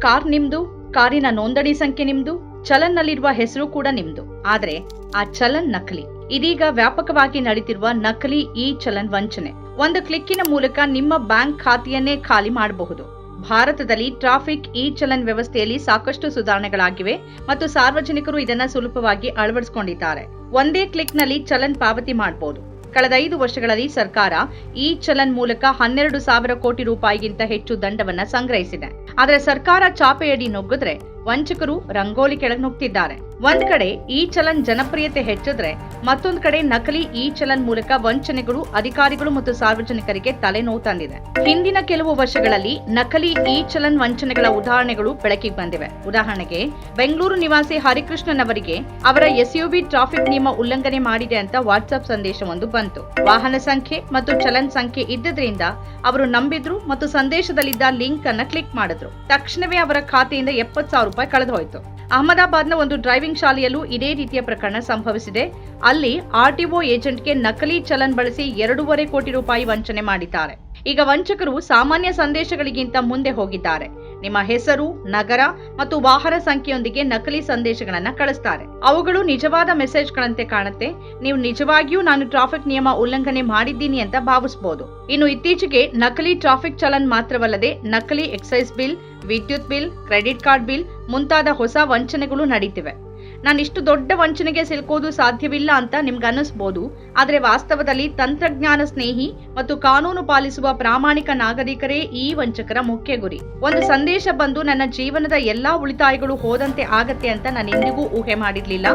Car ನಿಮ್ದು, ಕಾರಿನ ನೋಂದಣಿ ಸಂಖ್ಯೆ ನಿಮ್ದು, ಚಲನ್ನಲ್ಲಿರುವ ಹೆಸರು ಕೂಡ ನಿಮ್ದು. ಆದ್ರೆ ಆ ಚಲನ್ ನಕಲಿ. ಇದೀಗ ವ್ಯಾಪಕವಾಗಿ ನಡೀತಿರುವ ನಕಲಿ ಇ ಚಲನ್ ವಂಚನೆ. ಒಂದು ಕ್ಲಿಕ್ಕಿನ ಮೂಲಕ ನಿಮ್ಮ ಬ್ಯಾಂಕ್ ಖಾತೆಯನ್ನೇ ಖಾಲಿ ಮಾಡಬಹುದು. ಭಾರತದಲ್ಲಿ ಟ್ರಾಫಿಕ್ ಇ ಚಲನ್ ವ್ಯವಸ್ಥೆಯಲ್ಲಿ ಸಾಕಷ್ಟು ಸುಧಾರಣೆಗಳಾಗಿವೆ ಮತ್ತು ಸಾರ್ವಜನಿಕರು ಇದನ್ನ ಸುಲಭವಾಗಿ ಅಳವಡಿಸಿಕೊಂಡಿದ್ದಾರೆ. ಒಂದೇ ಕ್ಲಿಕ್ನಲ್ಲಿ ಚಲನ್ ಪಾವತಿ ಮಾಡಬಹುದು ಕಳೆದ ಐದು ವರ್ಷಗಳಲ್ಲಿ ಸರ್ಕಾರ ಈ ಚಲನ್ ಮೂಲಕ ಹನ್ನೆರಡು ಸಾವಿರ ಕೋಟಿ ರೂಪಾಯಿಗಿಂತ ಹೆಚ್ಚು ದಂಡವನ್ನ ಸಂಗ್ರಹಿಸಿದೆ. ಆದರೆ ಸರ್ಕಾರ ಚಾಪೆಯಡಿ ನುಗ್ಗಿದ್ರೆ ವಂಚಕರು ರಂಗೋಲಿ ಕೆಳಗೆ ನುಗ್ತಿದ್ದಾರೆ ಒಂದ್ ಕಡೆ ಈ ಚಲನ್ ಜನಪ್ರಿಯತೆ ಹೆಚ್ಚಿದ್ರೆ ಮತ್ತೊಂದ್ ಕಡೆ ನಕಲಿ ಈ ಚಲನ್ ಮೂಲಕ ವಂಚನೆಗಳು, ಅಧಿಕಾರಿಗಳು ಮತ್ತು ಸಾರ್ವಜನಿಕರಿಗೆ ತಲೆನೋವು ತಂದಿದೆ. ಹಿಂದಿನ ಕೆಲವು ವರ್ಷಗಳಲ್ಲಿ ನಕಲಿ ಈ ಚಲನ್ ವಂಚನೆಗಳ ಉದಾಹರಣೆಗಳು ಬೆಳಕಿಗೆ ಬಂದಿವೆ. ಉದಾಹರಣೆಗೆ, ಬೆಂಗಳೂರು ನಿವಾಸಿ ಹರಿಕೃಷ್ಣನ್ ಅವರಿಗೆ ಅವರ ಎಸ್ಯುಬಿ ಟ್ರಾಫಿಕ್ ನಿಯಮ ಉಲ್ಲಂಘನೆ ಮಾಡಿದೆ ಅಂತ ವಾಟ್ಸ್ಆಪ್ ಸಂದೇಶವೊಂದು ಬಂತು. ವಾಹನ ಸಂಖ್ಯೆ ಮತ್ತು ಚಲನ್ ಸಂಖ್ಯೆ ಇದ್ದದ್ರಿಂದ ಅವರು ನಂಬಿದ್ರು ಮತ್ತು ಸಂದೇಶದಲ್ಲಿದ್ದ ಲಿಂಕ್ ಅನ್ನ ಕ್ಲಿಕ್ ಮಾಡಿದ್ರು. ತಕ್ಷಣವೇ ಅವರ ಖಾತೆಯಿಂದ ಎಪ್ಪತ್ತು ಸಾವಿರ ರೂಪಾಯಿ ಕಳೆದು ಹೋಯಿತು ಅಹಮದಾಬಾದ್ನ ಒಂದು ಡ್ರೈವಿಂಗ್ ಶಾಲೆಯಲ್ಲೂ ಇದೇ ರೀತಿಯ ಪ್ರಕರಣ ಸಂಭವಿಸಿದೆ. ಅಲ್ಲಿ ಆರ್ಟಿಒ ಏಜೆಂಟ್ಗೆ ನಕಲಿ ಚಲನ್ ಬಳಸಿ ಎರಡೂವರೆ ಕೋಟಿ ರೂಪಾಯಿ ವಂಚನೆ ಮಾಡಿದ್ದಾರೆ. ಈಗ ವಂಚಕರು ಸಾಮಾನ್ಯ ಸಂದೇಶಗಳಿಗಿಂತ ಮುಂದೆ ಹೋಗಿದ್ದಾರೆ. ನಿಮ್ಮ ಹೆಸರು, ನಗರ ಮತ್ತು ವಾಹನ ಸಂಖ್ಯೆಯೊಂದಿಗೆ ನಕಲಿ ಸಂದೇಶಗಳನ್ನ ಕಳಿಸ್ತಾರೆ. ಅವುಗಳು ನಿಜವಾದ ಮೆಸೇಜ್ಗಳಂತೆ ಕಾಣುತ್ತೆ. ನೀವು ನಿಜವಾಗಿಯೂ ನಾನು ಟ್ರಾಫಿಕ್ ನಿಯಮ ಉಲ್ಲಂಘನೆ ಮಾಡಿದ್ದೀನಿ ಅಂತ ಭಾವಿಸಬಹುದು ಇನ್ನು ಇತ್ತೀಚೆಗೆ ನಕಲಿ ಟ್ರಾಫಿಕ್ ಚಲನ್ ಮಾತ್ರವಲ್ಲದೆ ನಕಲಿ ಎಕ್ಸೈಸ್ ಬಿಲ್, ವಿದ್ಯುತ್ ಬಿಲ್, ಕ್ರೆಡಿಟ್ ಕಾರ್ಡ್ ಬಿಲ್ ಮುಂತಾದ ಹೊಸ ವಂಚನೆಗಳು ನಡೀತಿವೆ. ನಾನು ಇಷ್ಟು ದೊಡ್ಡ ವಂಚನೆಗೆ ಸಿಲುಕೋದು ಸಾಧ್ಯವಿಲ್ಲ ಅಂತ ನಿಮ್ಗೆ ಅನ್ನಿಸ್ಬೋದು ಆದರೆ ವಾಸ್ತವದಲ್ಲಿ ತಂತ್ರಜ್ಞಾನ ಸ್ನೇಹಿ ಮತ್ತು ಕಾನೂನು ಪಾಲಿಸುವ ಪ್ರಾಮಾಣಿಕ ನಾಗರಿಕರೇ ಈ ವಂಚಕರ ಮುಖ್ಯ ಗುರಿ. ಒಂದು ಸಂದೇಶ ಬಂದು ನನ್ನ ಜೀವನದ ಎಲ್ಲಾ ಉಳಿತಾಯಗಳು ಹೋದಂತೆ ಆಗತ್ತೆ ಅಂತ ನಾನು ಎಂದಿಗೂ ಊಹೆ ಮಾಡಿರ್ಲಿಲ್ಲ.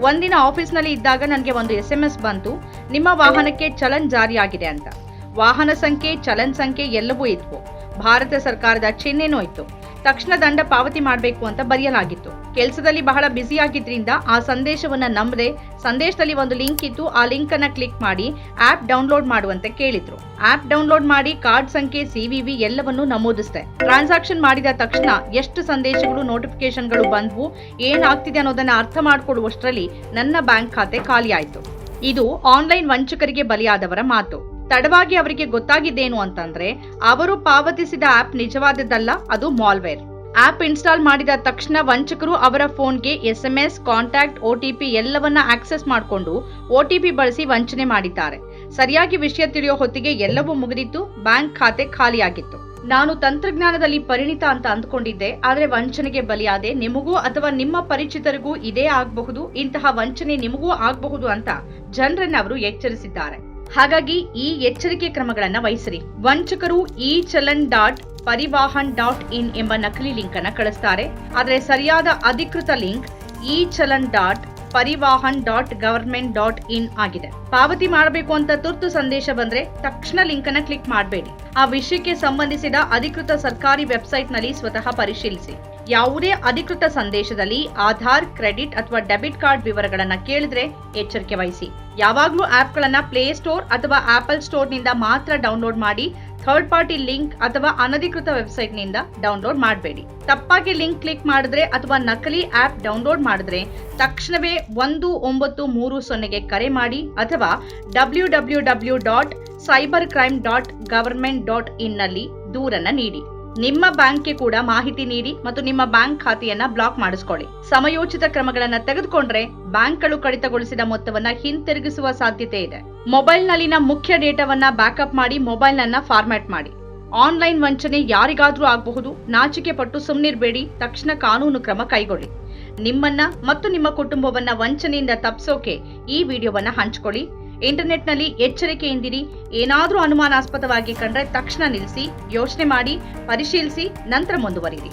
ಒಂದಿನ ಆಫೀಸ್ನಲ್ಲಿ ಇದ್ದಾಗ ನನಗೆ ಒಂದು ಎಸ್ ಎಂ ಎಸ್ ಬಂತು. ನಿಮ್ಮ ವಾಹನಕ್ಕೆ ಚಲನ್ ಜಾರಿಯಾಗಿದೆ ಅಂತ. ವಾಹನ ಸಂಖ್ಯೆ, ಚಲನ್ ಸಂಖ್ಯೆ ಎಲ್ಲವೂ ಇದ್ವು. ಭಾರತ ಸರ್ಕಾರದ ಚಿಹ್ನೆನೂ ಇತ್ತು ತಕ್ಷಣ ದಂಡ ಪಾವತಿ ಮಾಡಬೇಕು ಅಂತ ಬರೆಯಲಾಗಿತ್ತು. ಕೆಲಸದಲ್ಲಿ ಬಹಳ ಬ್ಯುಸಿ ಆಗಿದ್ರಿಂದ ಆ ಸಂದೇಶವನ್ನು ನಂಬದೆ ಸಂದೇಶದಲ್ಲಿ ಒಂದು ಲಿಂಕ್ ಇತ್ತು, ಆ ಲಿಂಕ್ ಅನ್ನ ಕ್ಲಿಕ್ ಮಾಡಿ ಆಪ್ ಡೌನ್ಲೋಡ್ ಮಾಡುವಂತೆ ಕೇಳಿದ್ರು. ಆಪ್ ಡೌನ್ಲೋಡ್ ಮಾಡಿ ಕಾರ್ಡ್ ಸಂಖ್ಯೆ ಸಿವಿವಿ ಎಲ್ಲವನ್ನೂ ನಮೂದಿಸಿದೆ. ಟ್ರಾನ್ಸಾಕ್ಷನ್ ಮಾಡಿದ ತಕ್ಷಣ ಎಷ್ಟು ಸಂದೇಶಗಳು ನೋಟಿಫಿಕೇಶನ್ಗಳು ಬಂದ್ವು, ಏನಾಗ್ತಿದೆ ಅನ್ನೋದನ್ನ ಅರ್ಥ ಮಾಡಿಕೊಳ್ಳುವಷ್ಟರಲ್ಲಿ ನನ್ನ ಬ್ಯಾಂಕ್ ಖಾತೆ ಖಾಲಿಯಾಯಿತು ಇದು ಆನ್ಲೈನ್ ವಂಚಕರಿಗೆ ಬಲಿಯಾದವರ ಮಾತು. ತಡವಾಗಿ ಅವರಿಗೆ ಗೊತ್ತಾಗಿದ್ದೇನು ಅಂತಂದ್ರೆ, ಅವರು ಪಾವತಿಸಿದ ಆಪ್ ನಿಜವಾದದ್ದಲ್ಲ, ಅದು ಮಾಲ್ವೇರ್. ಆಪ್ ಇನ್ಸ್ಟಾಲ್ ಮಾಡಿದ ತಕ್ಷಣ ವಂಚಕರು ಅವರ ಫೋನ್ಗೆ S M S contact OTP ಎಲ್ಲವನ್ನ ಆಕ್ಸೆಸ್ ಮಾಡಿಕೊಂಡು ಒಟಿಪಿ ಬಳಸಿ ವಂಚನೆ ಮಾಡಿದ್ದಾರೆ. ಸರಿಯಾಗಿ ವಿಷಯ ತಿಳಿಯೋ ಹೊತ್ತಿಗೆ ಎಲ್ಲವೂ ಮುಗಿದಿತ್ತು, ಬ್ಯಾಂಕ್ ಖಾತೆ ಖಾಲಿಯಾಗಿತ್ತು. ನಾನು ತಂತ್ರಜ್ಞಾನದಲ್ಲಿ ಪರಿಣಿತ ಅಂತ ಅಂದ್ಕೊಂಡಿದ್ದೆ, ಆದರೆ ವಂಚನೆಗೆ ಬಲಿಯಾದೆ. ನಿಮಗೂ ಅಥವಾ ನಿಮ್ಮ ಪರಿಚಿತರಿಗೂ ಇದೇ ಆಗಬಹುದು, ಇಂತಹ ವಂಚನೆ ನಿಮಗೂ ಆಗಬಹುದು ಅಂತ ಜನರನ್ನ ಅವರು ಎಚ್ಚರಿಸಿದ್ದಾರೆ. ಹಾಗಾಗಿ ಈ ಎಚ್ಚರಿಕೆ ಕ್ರಮಗಳನ್ನು ವಹಿಸಿರಿ. ವಂಚಕರು E challan dot Parivahan dot in ಎಂಬ ನಕಲಿ ಲಿಂಕ್ ಅನ್ನು ಕಳಿಸ್ತಾರೆ. ಆದರೆ ಸರಿಯಾದ ಅಧಿಕೃತ link E challan dot Parivahan dot government dot in ಆಗಿದೆ. ಪಾವತಿ ಮಾಡಬೇಕು ಅಂತ ತುರ್ತು ಸಂದೇಶ ಬಂದ್ರೆ ತಕ್ಷಣ ಲಿಂಕ್ ಅನ್ನ ಕ್ಲಿಕ್ ಮಾಡಬೇಡಿ. ಆ ವಿಷಯಕ್ಕೆ ಸಂಬಂಧಿಸಿದ ಅಧಿಕೃತ ಸರ್ಕಾರಿ ವೆಬ್ಸೈಟ್ನಲ್ಲಿ ಸ್ವತಃ ಪರಿಶೀಲಿಸಿ. ಯಾವುದೇ ಅಧಿಕೃತ ಸಂದೇಶದಲ್ಲಿ ಆಧಾರ್, ಕ್ರೆಡಿಟ್ ಅಥವಾ ಡೆಬಿಟ್ ಕಾರ್ಡ್ ವಿವರಗಳನ್ನು ಕೇಳಿದ್ರೆ ಎಚ್ಚರಿಕೆ ವಹಿಸಿ. ಯಾವಾಗಲೂ ಆ್ಯಪ್ಗಳನ್ನು ಪ್ಲೇ ಸ್ಟೋರ್ ಅಥವಾ ಆಪಲ್ ಸ್ಟೋರ್ನಿಂದ ಮಾತ್ರ ಡೌನ್ಲೋಡ್ ಮಾಡಿ, ಥರ್ಡ್ ಪಾರ್ಟಿ ಲಿಂಕ್ ಅಥವಾ ಅನಧಿಕೃತ ವೆಬ್ಸೈಟ್ನಿಂದ ಡೌನ್ಲೋಡ್ ಮಾಡಬೇಡಿ. ತಪ್ಪಾಗಿ ಲಿಂಕ್ ಕ್ಲಿಕ್ ಮಾಡಿದ್ರೆ ಅಥವಾ ನಕಲಿ ಆಪ್ ಡೌನ್ಲೋಡ್ ಮಾಡಿದ್ರೆ ತಕ್ಷಣವೇ ಒಂದು ಒಂಬತ್ತು ಮೂರು ಸೊನ್ನೆಗೆ ಕರೆ ಮಾಡಿ ಅಥವಾ W W W dot cyber crime dot government dot ಇನ್ನಲ್ಲಿ ದೂರನ್ನ ನೀಡಿ. ನಿಮ್ಮ ಬ್ಯಾಂಕ್ಗೆ ಕೂಡ ಮಾಹಿತಿ ನೀಡಿ ಮತ್ತು ನಿಮ್ಮ ಬ್ಯಾಂಕ್ ಖಾತೆಯನ್ನ ಬ್ಲಾಕ್ ಮಾಡಿಸ್ಕೊಳ್ಳಿ. ಸಮಯೋಚಿತ ಕ್ರಮಗಳನ್ನ ತೆಗೆದುಕೊಂಡ್ರೆ ಬ್ಯಾಂಕ್ಗಳು ಕಡಿತಗೊಳಿಸಿದ ಮೊತ್ತವನ್ನ ಹಿಂತಿರುಗಿಸುವ ಸಾಧ್ಯತೆ ಇದೆ. ಮೊಬೈಲ್ನಲ್ಲಿನ ಮುಖ್ಯ ಡೇಟಾವನ್ನ ಬ್ಯಾಕಪ್ ಮಾಡಿ ಮೊಬೈಲ್ನನ್ನ ಫಾರ್ಮ್ಯಾಟ್ ಮಾಡಿ. ಆನ್ಲೈನ್ ವಂಚನೆ ಯಾರಿಗಾದ್ರೂ ಆಗಬಹುದು. ನಾಚಿಕೆ ಪಟ್ಟು ಸುಮ್ಮನಿರ್ಬೇಡಿ ತಕ್ಷಣ ಕಾನೂನು ಕ್ರಮ ಕೈಗೊಳ್ಳಿ. ನಿಮ್ಮನ್ನ ಮತ್ತು ನಿಮ್ಮ ಕುಟುಂಬವನ್ನ ವಂಚನೆಯಿಂದ ತಪ್ಪಿಸೋಕೆ ಈ ವಿಡಿಯೋವನ್ನ ಹಂಚ್ಕೊಳ್ಳಿ. ಇಂಟರ್ನೆಟ್ನಲ್ಲಿ ಎಚ್ಚರಿಕೆಯಿಂದಿರಿ. ಏನಾದರೂ ಅನುಮಾನಾಸ್ಪದವಾಗಿ ಕಂಡ್ರೆ ತಕ್ಷಣ ನಿಲ್ಲಿಸಿ ಯೋಚನೆ ಮಾಡಿ ಪರಿಶೀಲಿಸಿ ನಂತರ ಮುಂದುವರಿರಿ